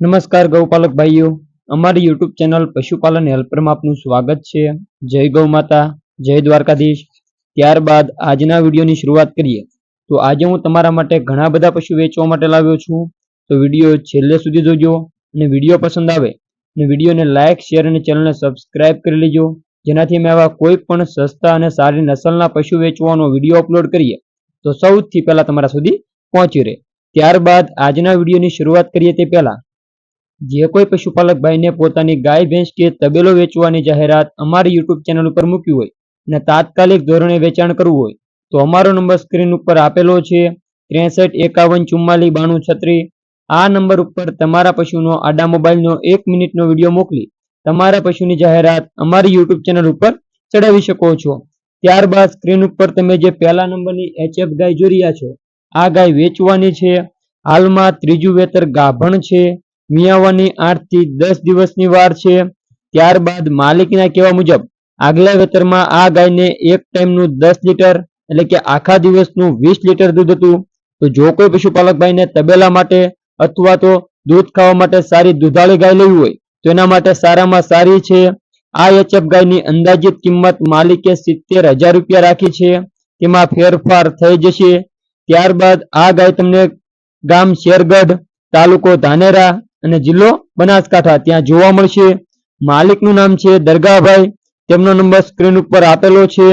નમસ્કાર ગૌપાલક ભાઈઓ. અમારી યુટ્યુબ ચેનલ પશુપાલન હેલ્પરમાં આપનું સ્વાગત છે. જય ગૌ માતા, જય દ્વારકાધીશ. ત્યારબાદ આજના વિડીયોની શરૂઆત કરીએ. તો આજે હું તમારા માટે ઘણા બધા પશુ વેચવા માટે લાવ્યો છું. તો વીડિયો છેલ્લે સુધી જોજો અને વીડિયો પસંદ આવે અને વિડીયોને લાઇક શેર અને ચેનલને સબસ્ક્રાઇબ કરી લેજો. જેનાથી અમે આવા કોઈ પણ સસ્તા અને સારી નસલના પશુ વેચવાનો વીડિયો અપલોડ કરીએ. તો સૌથી પહેલાં તમારા સુધી પહોંચી રહે. ત્યારબાદ આજના વિડીયોની શરૂઆત કરીએ તે પહેલા જે કોઈ પશુપાલક ભાઈને પોતાની ગાય, ભેંસ કે તબેલો વેચવાની જાહેરાત અમારી યુટ્યુબ ચેનલ ઉપર મૂકી હોય અને તાત્કાલિક ધોરણે વેચાણ કરવું હોય, તો અમારો નંબર સ્ક્રીન ઉપર આપેલો છે ત્રેસઠ એકાવન ચુમ્માલીસ બાણું છત્રી આ નંબર ઉપર તમારા પશુનો આડા મોબાઈલનો એક મિનિટનો વીડિયો મોકલી તમારા પશુની જાહેરાત અમારી યુટ્યુબ ચેનલ ઉપર ચડાવી શકો છો. ત્યારબાદ સ્ક્રીન ઉપર તમે જે પહેલા નંબરની એચએફ ગાય જોઈ રહ્યા છો, આ ગાય વેચવાની છે. હાલમાં ત્રીજું વેતર ગાભણ છે. મિયાવાની આઠથી દસ દિવસની વાર છે. ત્યારબાદ માલિકના કહેવા મુજબ, આગલા વેતરમાં આ ગાયને એક ટાઈમનું દસ લીટર એટલે કે આખા દિવસનું વીસ લીટર દૂધ હતું. તો જો કોઈ પશુપાલક ભાઈને તબેલા માટે અથવા તો દૂધ ખાવા માટે સારી દૂધાળી ગાય લેવી હોય, તો એના માટે સારામાં સારી છે. આ એચએફ ગાયની અંદાજિત કિંમત માલિકે સિત્તેર હજાર રૂપિયા રાખી છે. તેમાં ફેરફાર થઈ જશે. ત્યારબાદ આ ગાય તમને ગામ શેરગઢ તાલુકો ધાનેરા અને જિલ્લો બનાસકાંઠા. ત્યાં જોવા મળશે. માલિકનું નામ છે દરગાહભાઈ. તેમનો નંબર સ્ક્રીન ઉપર આપેલો છે.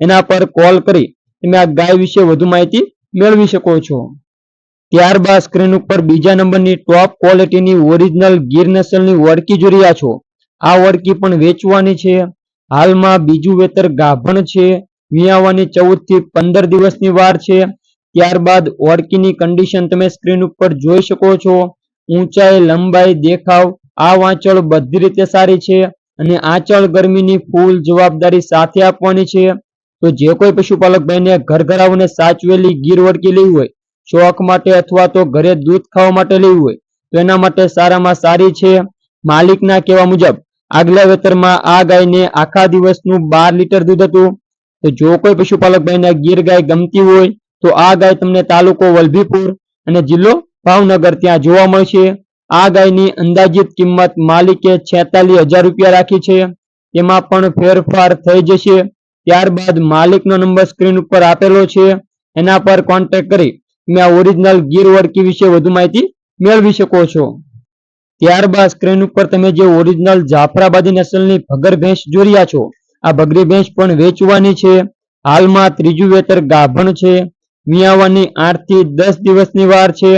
એના પર કોલ કરી તમે આ ગાય વિશે વધુ માહિતી મેળવી શકો છો. ત્યારબાદ સ્ક્રીન ઉપર બીજા નંબરની ટોપ ક્વોલિટીની ઓરિજિનલ ગીર નસલની વડકી જોઈ રહ્યા છો. આ વડકી પણ વેચવાની છે. હાલમાં બીજું વેતર ગાભણ છે. વિયાવાની ચૌદથી પંદર દિવસની વાર છે. ત્યારબાદ ઓળકીની કન્ડિશન તમે સ્ક્રીન ઉપર જોઈ શકો છો. ઊંચાઈ, લંબાઈ, દેખાવ, આ વાંચળ બધી રીતે સારી છે અને આંચળ ગરમીની ફૂલ જવાબદારી સાથે આપવાની છે. તો જે કોઈ પશુપાલક બહેને ઘર ઘરાવને સાચવેલી ગીર વળકી લેવી હોય શોખ માટે અથવા તો ઘરે દૂધ ખાવા માટે લેવી હોય, તો એના માટે સારામાં સારી છે. માલિકના કહેવા મુજબ, આગલા વેતરમાં આ ગાયને આખા દિવસનું બાર લીટર દૂધ હતું. તો જો કોઈ પશુપાલક ભાઈને ગીર ગાય ગમતી હોય, તો આ ગાય તમને તાલુકો વલભીપુર અને જિલ્લો ભાવનગર ત્યાં જોવા મળશે આ ગાયની અંદાજિત કિંમત માલિકે છેતાલીસ હજાર રૂપિયા રાખી છે. તેમાં પણ ફેરફાર થઈ જશે. ત્યારબાદ માલિકનો નંબર સ્ક્રીન ઉપર આપેલો છે. એના પર કોન્ટેક્ટ કરી તમે આ ઓરિજિનલ ગીર વડકી વિશે વધુ માહિતી મેળવી શકો છો. ત્યારબાદ સ્ક્રીન ઉપર તમે જે ઓરિજિનલ જાફરાબાદી નસલની ભગર ભેંસ જોઈ છો, આ ભગરી ભેંસ પણ વેચવાની છે. હાલમાં ત્રીજું વેતર ગાભણ છે. મિયાવાની આઠથી દસ દિવસની વાર છે.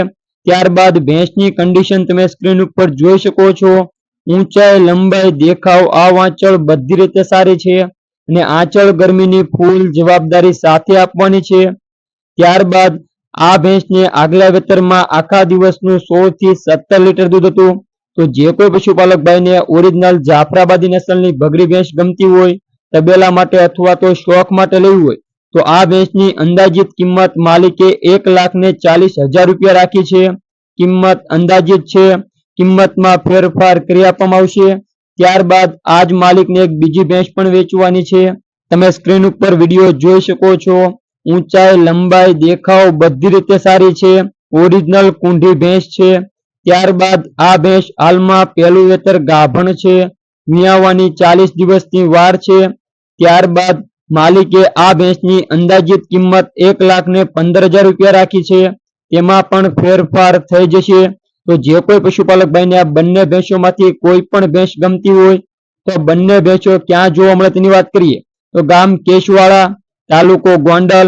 ત્યારબાદ ભેંસની કન્ડિશન તમે સ્ક્રીન ઉપર જોઈ શકો છો. ઊંચાઈ, લંબાઈ, દેખાવ, આ વાંચળ બધી રીતે સારી છે અને આંચળ ગરમીની ફૂલ જવાબદારી સાથે આપવાની છે. ત્યારબાદ આ ભેંસને આગલા વેતરમાં આખા દિવસનું સોળથી સત્તર લીટર દૂધ હતું. તો જે કોઈ પશુપાલક ભાઈને ઓરિજિનલ જાફરાબાદી નસલની ભગરી ભેંસ ગમતી હોય, તબેલા માટે અથવા તો શોખ માટે લેવી હોય તો આ ભેંસની અંદાજિત કિંમત માલિકે એક લાખ ને ચાલીસ હજાર રૂપિયા રાખી છે. કિંમત અંદાજિત છે. કિંમતમાં ફેરફાર કરી આપવામાં આવશે. ત્યારબાદ આજ માલિકને એક બીજી ભેંસ પણ વેચવાની છે. તમે સ્ક્રીન ઉપર વીડિયો જોઈ શકો છો. ઊંચાઈ, લંબાઈ, દેખાવ બધી રીતે સારી છે. ઓરિજિનલ કુંઢી ભેંસ છે. ત્યારબાદ આ ભેંસ હાલમાં પહેલું વેતર ગાભણ છે. મિયાવાની ચાલીસ દિવસની વાર છે. ત્યારબાદ માલિકે આ ભેંસની અંદાજિત કિંમત એક લાખ ને પંદર હજાર રૂપિયા રાખી છે. તેમાં પણ ફેરફાર થઈ જશે. તો જે કોઈ પશુપાલક ભાઈને આ બંને ભેંસોમાંથી કોઈ પણ ભેંસ ગમતી હોય, તો બંને ભેંસો ક્યાં જોવા મળે તેની વાત કરીએ. તો ગામ કેશવાળા, તાલુકો ગોંડલ.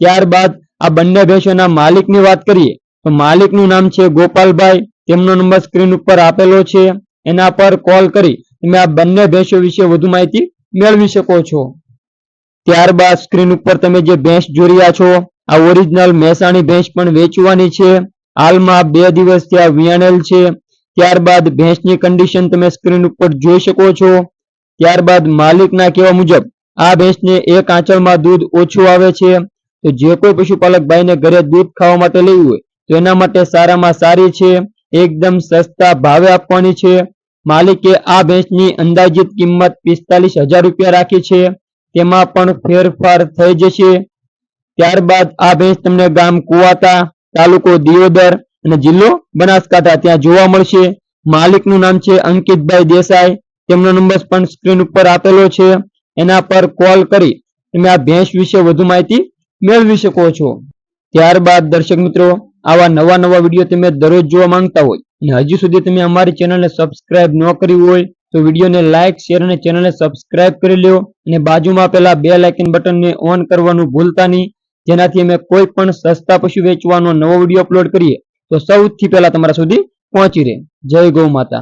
ત્યારબાદ આ બંને ભેંસોના માલિકની વાત કરીએ. તો માલિકનું નામ છે ગોપાલભાઈ. તેમનો નંબર સ્ક્રીન ઉપર આપેલો છે. એના પર કોલ કરી તમે આ બંને ભેંસો વિશે વધુ માહિતી મેળવી શકો છો. ત્યારબાદ સ્ક્રીન ઉપર તમે જે ભેંસ જોઈ રહ્યા છો, આ ઓરિજિનલ મહેસાણી ભેંસ પણ વેચવાની છે. હાલમાં બે દિવસ ત્યાં વિયાણેલ છે. ત્યારબાદ ભેંસની કન્ડિશન તમે સ્ક્રીન ઉપર જોઈ શકો છો. ત્યારબાદ માલિકના કહેવા મુજબ, આ ભેંસને એક આંચળમાં દૂધ ઓછું આવે છે. તો જે કોઈ પશુપાલક ભાઈને ઘરે દૂધ ખાવા માટે લેવું હોય, તો એના માટે સારામાં સારી છે. એકદમ સસ્તા ભાવે આપવાની છે. માલિકે આ ભેંસની અંદાજિત કિંમત પિસ્તાલીસ હજાર રૂપિયા રાખી છે. તેમાં પણ ફેરફાર થઈ જશે. ત્યારબાદ આ ભેંસ તમને ગામ કુવાતા, તાલુકો દિયોદર અને જિલ્લો બનાસકાંઠા ત્યાં જોવા મળશે. માલિકનું નામ છે અંકિતભાઈ દેસાઈ. તેમનો નંબર પણ સ્ક્રીન ઉપર આપેલો છે. એના પર કોલ કરી તમે આ ભેંસ વિશે વધુ માહિતી મેળવી શકો છો. ત્યારબાદ દર્શક મિત્રો, આવા નવા નવા વીડિયો તમે દરરોજ જોવા માંગતા હોય અને હજુ સુધી તમે અમારી ચેનલને સબસ્ક્રાઇબ ન કરી હોય તો વિડીયોને લાઇક શેર અને ચેનલને સબસ્ક્રાઇબ કરી લ્યો અને બાજુમાં આપેલા બે લાઇકન બટનને ઓન કરવાનું ભૂલતા નહીં. જેનાથી અમે કોઈ પણ સસ્તા પશુ વેચવાનો નવો વીડિયો અપલોડ કરીએ. તો સૌથી પહેલા તમારા સુધી પહોંચી રહે. જય ગૌ માતા.